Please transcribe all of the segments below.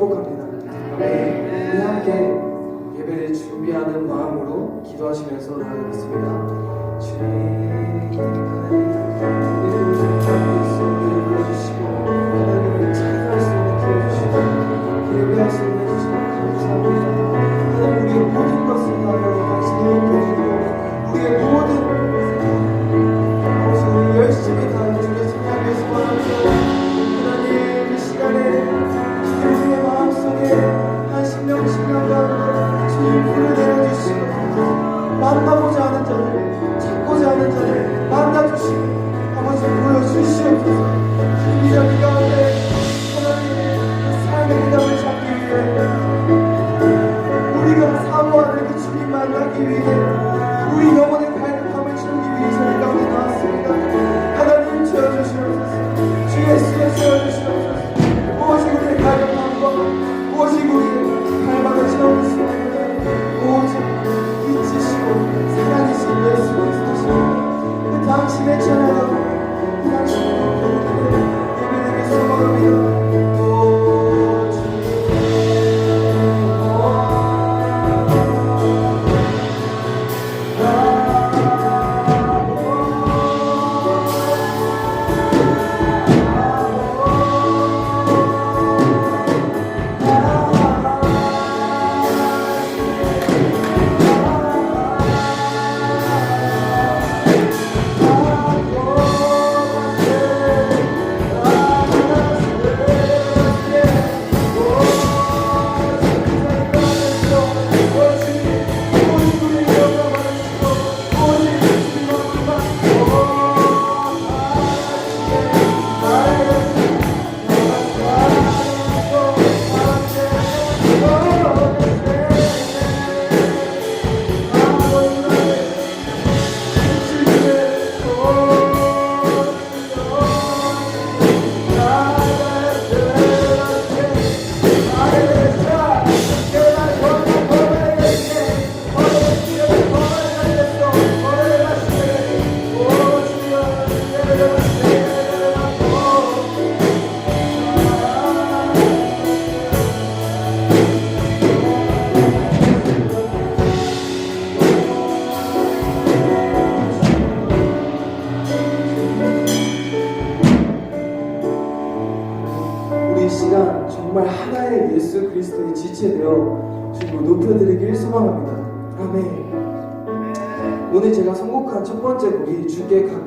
축복합니다. 아멘. 우리 함께 예배를 준비하는 마음으로 기도하시면서 나아가겠습니다. 주님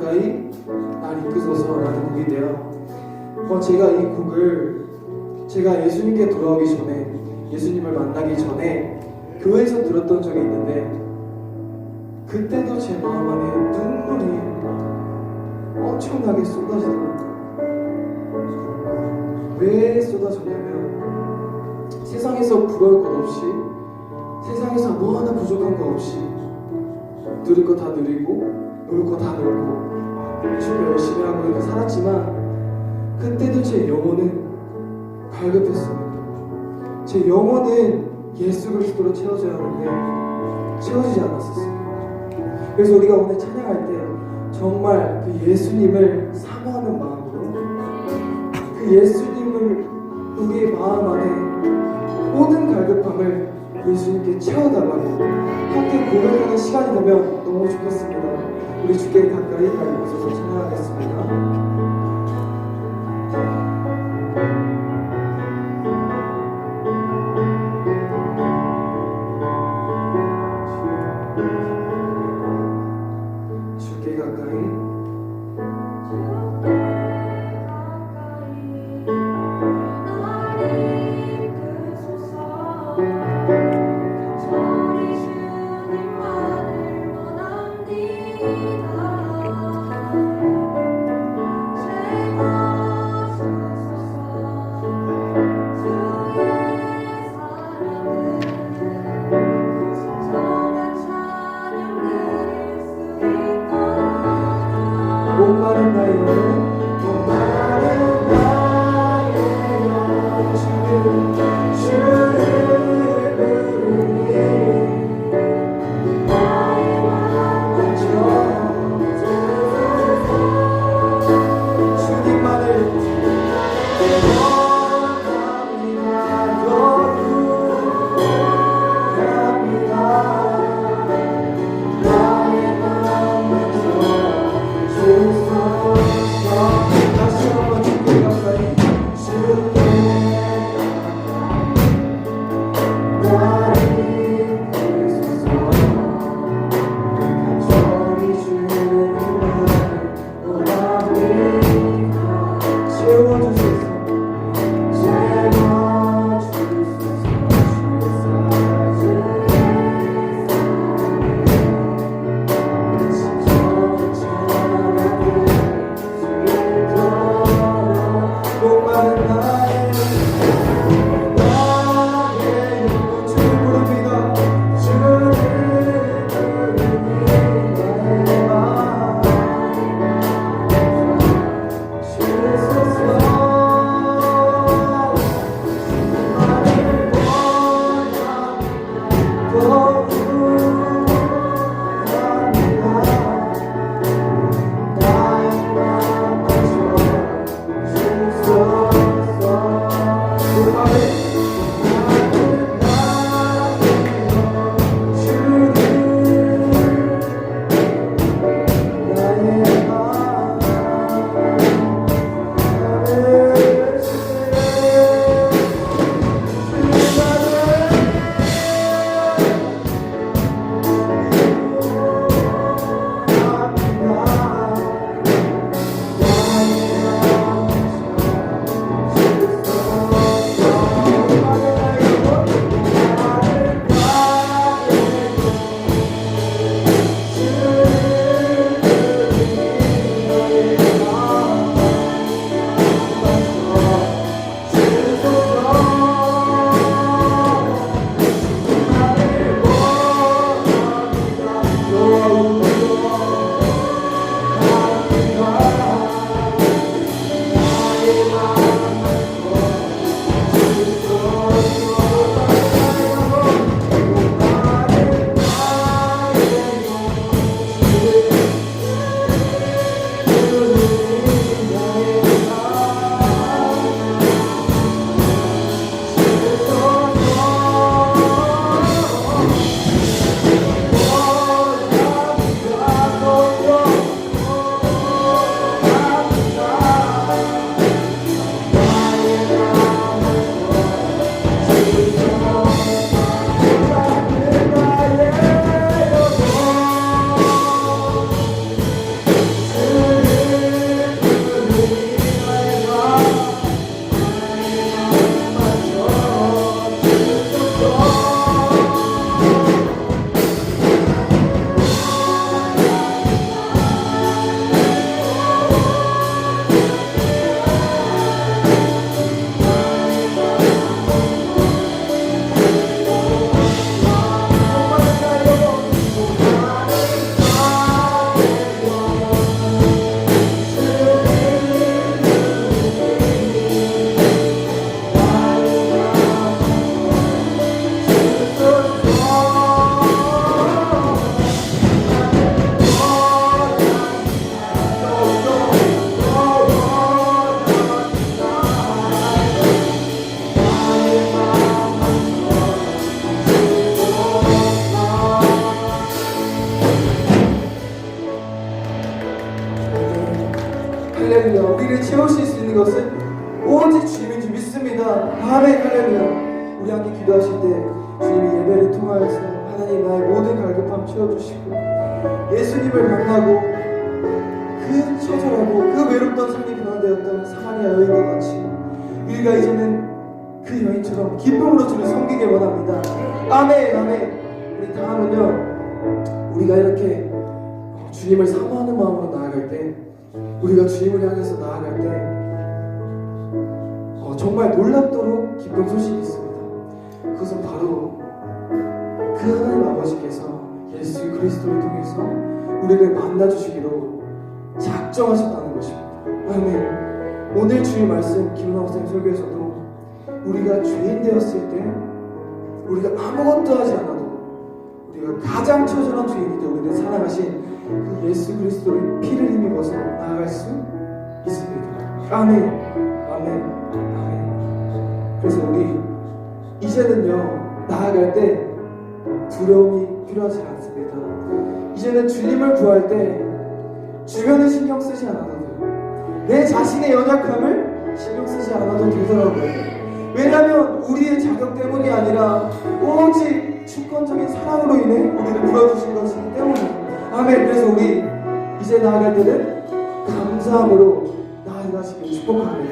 가까이 날 이끄소서라는 곡인데요. 어, 제가 이 곡을 제가 예수님께 돌아오기 전에 예수님을 만나기 전에 교회에서 들었던 적이 있는데 그때도 제 마음 안에 눈물이 엄청나게 쏟아지더라고요. 왜 쏟아졌냐면 세상에서 부러울 것 없이 세상에서 뭐 하나 부족한 거 없이 누릴 거 다 누리고 놀 거 다 놀고 주로 열심히 하고 이렇게 살았지만 그때도 제 영혼은 갈급했습니다. 제 영혼은 예수 그리스도로 채워져야 하는데 채워지지 않았었어요. 그래서 우리가 오늘 찬양할 때 정말 그 예수님을 사모하는 마음으로 그 예수님을 우리의 마음 안에 모든 갈급함을 예수님께 채워달라고 함께 고백하는 시간이 되면 너무 좋겠습니다. 우리 주께 가까이 가리고서 찬양하겠습니다. 주께 가까이 믿습니다. 아멘 할렐루야. 우리 함께 기도하실 때 주님이 예배를 통하여서 하나님 나의 모든 갈급함 채워주시고 예수님을 만나고 그 처절하고 그 외롭던 삶이 변화되었던 사마리아 여인과 같이 우리가 이제는 그 여인처럼 기쁨으로 주를 섬기길 원합니다. 아멘 아멘. 우리 다음은요 우리가 이렇게 주님을 사모하는 마음으로 나아갈 때 우리가 주님을 향해서 나아갈 때 어, 정말 놀랍도록 기쁜 소식이 있습니다. 그것은 바로 그 하나님 아버지께서 예수 그리스도를 통해서 우리를 만나 주시기로 작정하셨다는 것입니다. 아멘. 오늘 주의 말씀 김은하 목사님 설교에서도 우리가 죄인 되었을 때 우리가 아무것도 하지 않아도 우리가 가장 처절한 죄인일 때 우리를 사랑하신 그 예수 그리스도의 피를 힘입어서 나아갈 수 있습니다. 아멘, 아멘. 그래서 우리 이제는요 나아갈 때 두려움이 필요하지 않습니다. 이제는 주님을 구할 때 주변을 신경 쓰지 않아도 돼요. 내 자신의 연약함을 신경 쓰지 않아도 되더라고요. 왜냐하면 우리의 자격 때문이 아니라 오직 주권적인 사랑으로 인해 우리를 불러주신 것이기 때문에 아멘 그래서 우리 이제 나아갈 때는 감사함으로 나아가시길 축복합니다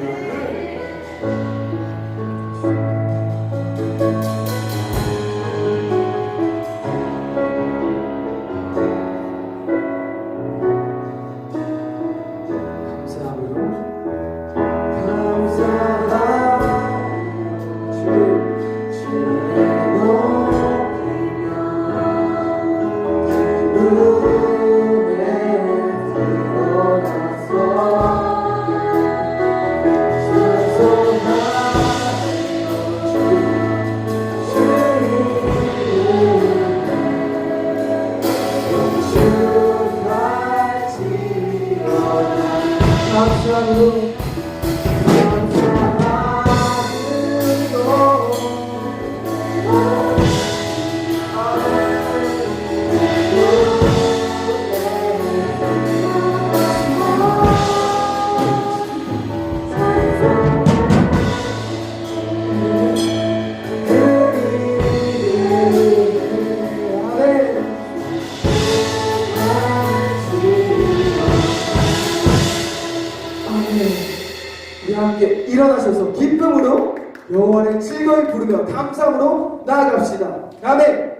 부르며 감사함으로 나아갑시다. 아멘.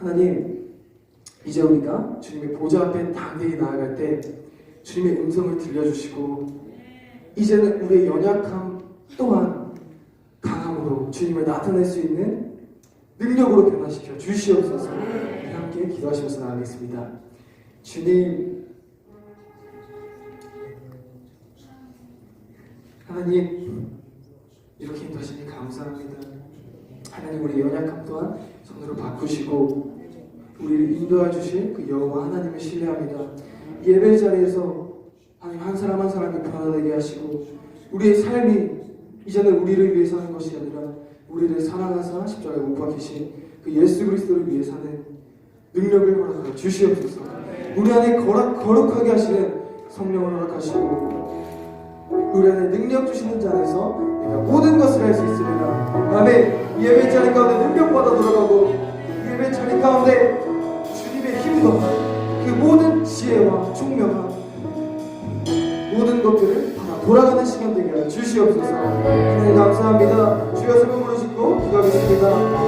하나님 이제 우리가 주님의 보좌 앞에 당대히 나아갈 때 주님의 음성을 들려주시고 이제는 우리의 연약함 또한 강함으로 주님을 나타낼 수 있는 능력으로 변화시켜 주시옵소서. 함께 기도하시면서 나가겠습니다. 주님 하나님 이렇게 인도하시니 감사합니다. 하나님 우리 연약함 또한 손으로 바꾸시고 우리를 인도해 주실 그 여호와 하나님을 신뢰합니다 예배 자리에서 하나님 한 사람 한 사람이 변화되게 하시고 우리의 삶이 이제는 우리를 위해 사는 것이 아니라 우리를 사랑하사 십자가에 못 박히신 그 예수 그리스도를 위해 사는 능력을 허락하여 주시옵소서. 우리 안에 거룩, 거룩하게 하시는 성령을 허락하시고 우리 안에 능력 주시는 자 안에서 모든 것을 할 수 있습니다. 아멘. 예배 자리 가운데 능력 받아 돌아가고 예배 자리 가운데 지혜와 총명함. 모든 것들을 받아 돌아가는 시간 되게 하여 주시옵소서. 하나님 감사합니다. 주여 슬픔으로 짓고 기도하겠습니다.